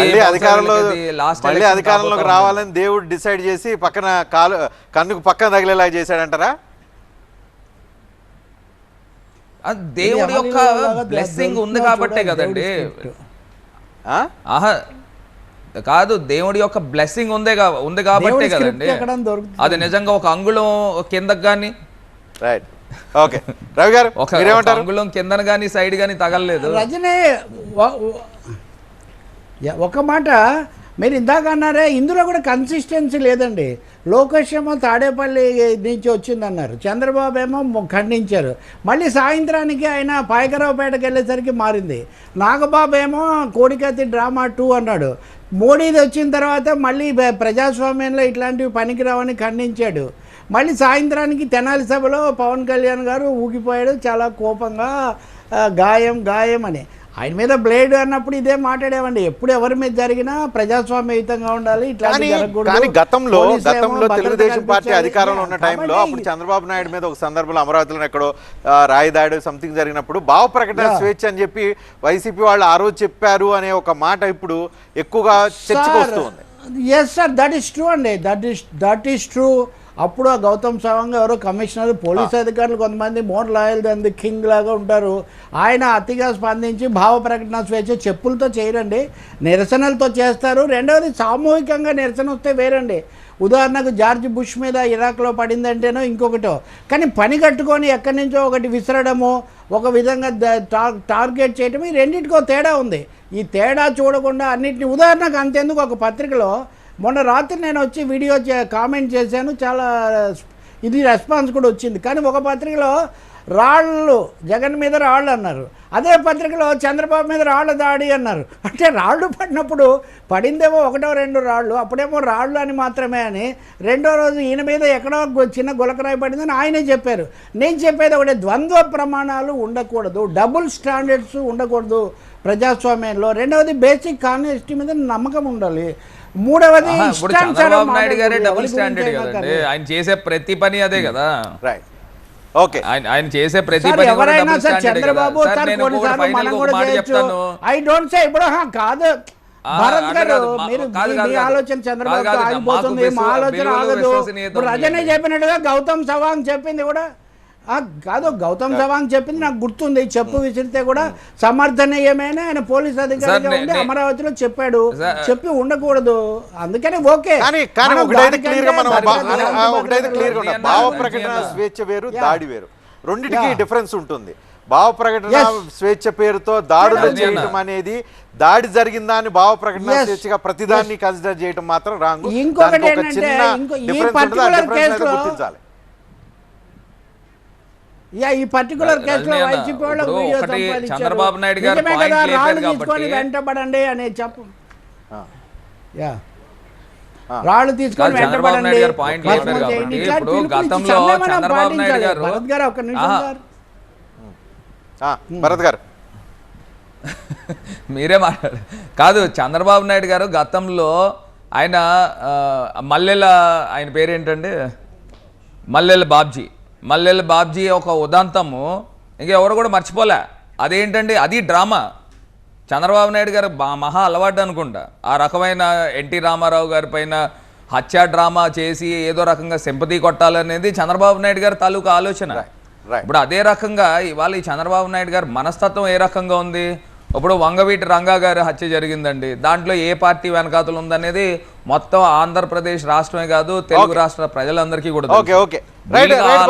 మళ్ళీ అధికారంలో అధికారంలోకి రావాలని దేవుడు డిసైడ్ చేసి పక్కన కాలు కన్నుకు పక్కన తగిలేలా చేశాడంటారా? దేవుడి యొక్క బ్లెస్సింగ్ ఉంది కాబట్టే కదండి? ఆహా కాదు దేవుడి యొక్క బ్లెస్సింగ్ ఉందే కా- ఉంది కాబట్టే కదండి. అది నిజంగా ఒక అంగుళం కిందకి కానీ రైట్ ఓకే రవి గారు ఒక అంగుళం కిందన కానీ సైడ్ కానీ తగలలేదు. రజనీ ఒక మాట మీరు ఇందాక అన్నారే ఇందులో కూడా కన్సిస్టెన్సీ లేదండి. లోకేష్ ఏమో తాడేపల్లి నుంచి వచ్చిందన్నారు. చంద్రబాబు ఏమో ఖండించారు. మళ్ళీ సాయంత్రానికి ఆయన పాయకరావుపేటకి వెళ్ళేసరికి మారింది. నాగబాబు ఏమో కోడికత్తి డ్రామా టూ అన్నాడు. మోడీది వచ్చిన తర్వాత మళ్ళీ ప్రజాస్వామ్యంలో ఇట్లాంటివి పనికిరావని ఖండించాడు. మళ్ళీ సాయంత్రానికి తెనాలి సభలో పవన్ కళ్యాణ్ గారు ఊగిపోయాడు. చాలా కోపంగా గాయం గాయం అని. ఆయన మీద బ్లేడ్ అన్నప్పుడు ఇదే మాట్లాడేవండి ఎప్పుడు ఎవరి మీద జరిగినా ప్రజాస్వామ్యయుతంగా ఉండాలి కానీ గతంలో గతంలో తెలుగుదేశం పార్టీ అధికారంలో ఉన్న టైంలో అప్పుడు చంద్రబాబు నాయుడు మీద ఒక సందర్భంలో అమరావతిలో ఎక్కడో ఆ, రాయి దాడి సంథింగ్ జరిగినప్పుడు భావ ప్రకటన స్వేచ్ఛ అని చెప్పి వైసీపీ వాళ్ళు ఆ రోజు చెప్పారు అనే ఒక మాట ఇప్పుడు ఎక్కువగా చర్చకు వస్తుంది yes sir that is true అండి. That is that is true అప్పుడు ఆ గౌతమ్ సవాంగ్ ఎవరో కమిషనర్ పోలీస్ అధికారులు కొంతమంది మోర్ లాయల్ దంది కింగ్ లాగా ఉంటారు. ఆయన అతిగా స్పందించి భావ ప్రకటన స్వేచ్ఛ చెప్పులతో చేయరండి. నిరసనలతో చేస్తారు. రెండవది సామూహికంగా నిరసన వస్తే వేరండి. ఉదాహరణకు జార్జ్ బుష్ మీద ఇరాక్లో పడిందంటేనో ఇంకొకటో. కానీ పని కట్టుకొని ఎక్కడి నుంచో ఒకటి విసరడము ఒక విధంగా టార్గెట్ చేయడం ఈ రెండింటికో తేడా ఉంది. ఈ తేడా చూడకుండా అన్నిటిని ఉదాహరణకు అంతెందుకు ఒక పత్రికలో మొన్న రాత్రి నేను వచ్చి వీడియో కామెంట్ చేశాను చాలా ఇది రెస్పాన్స్ కూడా వచ్చింది. కానీ ఒక పత్రికలో రాళ్ళు జగన్ మీద రాళ్ళు అన్నారు. అదే పత్రికలో చంద్రబాబు మీద రాళ్ళ దాడి అన్నారు. అంటే రాళ్ళు పడినప్పుడు పడిందేమో ఒకటో రెండు రాళ్ళు అప్పుడేమో రాళ్ళు అని మాత్రమే అని రెండో రోజు ఈయన మీద ఎక్కడో చిన్న గులకరాయి పడిందని ఆయనే చెప్పారు. నేను చెప్పేది ఒకటే ద్వంద్వ ప్రమాణాలు ఉండకూడదు డబుల్ స్టాండర్డ్స్ ఉండకూడదు ప్రజాస్వామ్యంలో. రెండవది బేసిక్ కాన్వెస్టీ మీద నమ్మకం ఉండాలి. మూడవది చంద్రబాబు నాయుడు గారే. డబుల్ స్టాండర్డ్ కదండి. ఆయన చేసే ప్రతి పని అదే కదా. రైట్ ఓకే ఆయన ఆయన చేసే ప్రతి పని ఎవరైనా సార్. చంద్రబాబు సార్, కొన్నిసార్లు మనం కూడా చేయొచ్చు ఐ డోంట్ సే ఇప్పుడు హా, కాదు భరత్ గారు మీరు మీ-. ఆలోచన చంద్రబాబు ఆగిపోతుంది మా ఆలోచన ఆగదు రజనీ. చెప్పినట్టుగా గౌతమ్ సవాంగ్ చెప్పింది కూడా కాదు గౌతమ్ సవాంగ్ చెప్పింది నాకు గుర్తుంది చెప్పు విసిరితే కూడా సమర్థనీయమైన ఆయన పోలీస్ అధికారిగా నే- ఉండి అమరావతిలో చెప్పాడు చెప్పి ఉండకూడదు అందుకని ఓకే భావ ప్రకటన. స్వేచ్ఛ వేరు. దాడి వేరు రెండిటికి. డిఫరెన్స్ ఉంటుంది భావ ప్రకటన. స్వేచ్ఛ పేరుతో దాడులు. చేయటం అనేది దాడి జరిగిందా అని భావ ప్రకటన. స్వేచ్ఛగా ప్రతిదాన్ని కన్సిడర్ చేయటం మాత్రం రాంగ్ ఇంకొకటి గుర్తించాలి యా ఈ పర్టికులర్ కేసులో వైసీపీ వాళ్ళు వీడియో. చంద్రబాబు నాయుడు గారు కదా, రాళ్ళు తీసుకొని వెంటబడండి అనే చెప్పు ఆ. యా. రాళ్ళు తీసుకొని వెంటబడండి ఇప్పుడు గతంలో చంద్రబాబు నాయుడు. గారు- భరత్ గారు ఒక నిమిషం ఆహా. సార్ ఆ, భరత్ గారు మీరే మాట్లాడు కాదు చంద్రబాబు నాయుడు గారు గతంలో ఆయన మల్లెల ఆయన పేరేంటండి మల్లెల బాబ్జీ మల్లెల బాబ్జీ ఒక ఉదంతము. ఇంకా ఎవరు కూడా మర్చిపోలే. అదేంటండి? అది డ్రామా. చంద్రబాబు నాయుడు గారు బా- మహా అలవాటు అనుకుంటా. ఆ రకమైన ఎన్టీ రామారావు గారి పైన హత్యా డ్రామా చేసి ఏదో రకంగా సింపతి కొట్టాలనేది చంద్రబాబు నాయుడు గారి తాలూకా ఆలోచన. ఇప్పుడు అదే రకంగా ఇవాళ ఈ చంద్రబాబు నాయుడు గారి మనస్తత్వం ఏ రకంగా ఉంది? ఇప్పుడు వంగవీటి రంగా గారి హత్య జరిగిందండి. దాంట్లో ఏ పార్టీ వెనకాతలు ఉందనేది మొత్తం ఆంధ్రప్రదేశ్ రాష్ట్రమే కాదు తెలుగు రాష్ట్ర ప్రజలందరికీ కూడా తెలుసు. Okay okay. రైట్ వీళ్ళకి ఆ రైట్